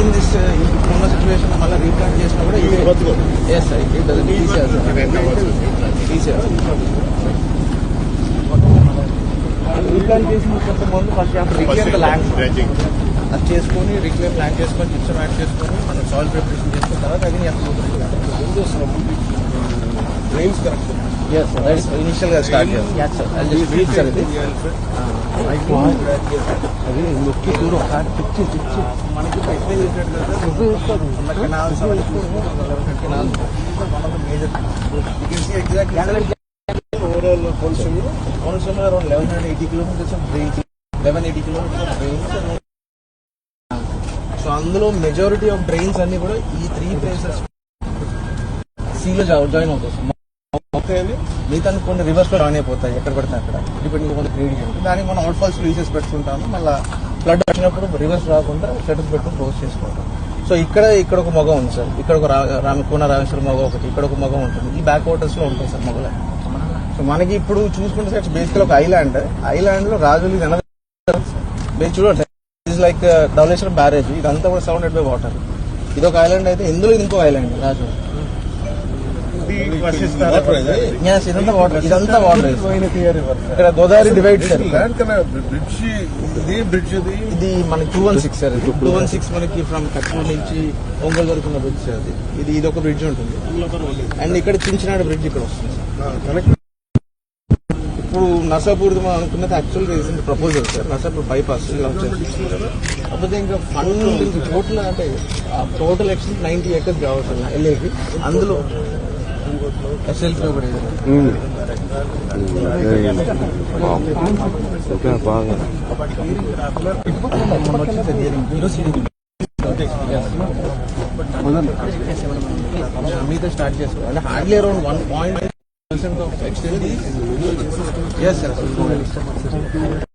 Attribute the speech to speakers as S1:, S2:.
S1: With in this ఉన్న situation మళ్ళీ replant చేసినా కూడా ఇదే. ఎస్ సార్ ఇట్ డజన్ తీసేయాలి రీప్లాంట్ చేసిన కొంత ముందు ఫస్ట్ ద ల్యాండ్ అది చేసుకొని రిక్లెయిమ్ ల్యాండ్ చేసుకొని చిప్స్ యాడ్ చేసుకొని మనం సాయిల్ ప్రిపరేషన్ చేసుకున్న తర్వాత అది
S2: డ్రైన్స్ కరెక్ట్
S1: అది నొక్కి ఒకసారి పిచ్చి పిచ్చి మనకి ఇప్పుడు ఎక్స్ప్లెయిన్ చేసినట్టు కదా సార్ ఉన్న canals canals one of the major you can see exactly
S2: overall కోల్సమ్
S1: Also around 1180 kilometers of range, 1180 kilometers of range. So అందులో మెజారిటీ ఆఫ్ డ్రైన్స్ అన్ని కూడా ఈ త్రీ ప్లేసెస్ సీలో జాయిన్ అవుతాయి
S2: వస్తాయని
S1: మిగతా కొన్ని రివర్స్లో జాయిన్ అయిపోతాయి. ఎక్కడ పడితే అక్కడ. డిపెండింగ్ కొన్ని గ్రేడియంట్ దానికి మనం అవుట్ ఫాల్స్ రీసెస్ పెట్టుకుంటాము. మళ్ళీ ఫ్లడ్ వచ్చినప్పుడు రివర్స్ రాకుండా షటర్స్ పెట్టుకుని క్లోజ్ చేసుకుంటాం సో ఇక్కడ ఇక్కడ ఒక మగం ఉంది సార్. ఇక్కడ ఒక రా- రామ కోన రామేశ్వర మగ ఒకటి. ఇక్కడ ఒక మగం ఉంటుంది. ఈ బ్యాక్ వాటర్స్లో ఉంటాయి సార్ మగలే. సో మనకి ఇప్పుడు చూసుకుంటే సార్ బేసికల్ ఒక ఐలాండ్ ఐలాండ్లో రాజులు ఇది మీరు చూడండి ఇస్ లైక్ ధవలేశ్వరం బ్యారేజ్ ఇదంతా కూడా సరౌండెడ్ బై వాటర్ ఇది ఒక ఐలాండ్ అయితే ఇందులో ఇది ఇంకో ఐలాండ్ రాజు. ఇదంతా వాటర్ ఇదంతా వాటర్ ఇక్కడ గోదావరి డివైడ్ సార్
S2: బ్రిడ్జ్ ఇది బ్రిడ్జ్ ఇది?
S1: ఇది మనకి two one six sir two one six మనకి ఫ్రమ్ కట్నూరు నుంచి ఒంగోలు వరకు ఉన్న బ్రిడ్జ్ సార్ అది. ఇది ఇది ఒక బ్రిడ్జ్ ఉంటుంది. అండ్ ఇక్కడ చించినాడు బ్రిడ్జ్ ఇక్కడ వస్తుంది ఇప్పుడు నసాపూర్ మనం అనుకున్నది actual recent proposal sir? Nasapur bypass కాకపోతే ఇంకా ఫండ్ టోటల్ అంటే టోటల్ ఎక్స్టెంట్ నైన్టీ ఏకర్స్ కావాలి సార్ వెళ్ళేకి అందులో ఎస్ఎల్సీ ఒకటి
S3: బాగా
S1: మీతో స్టార్ట్ చేసుకోవాలి అంటే hardly around one point percent yes sir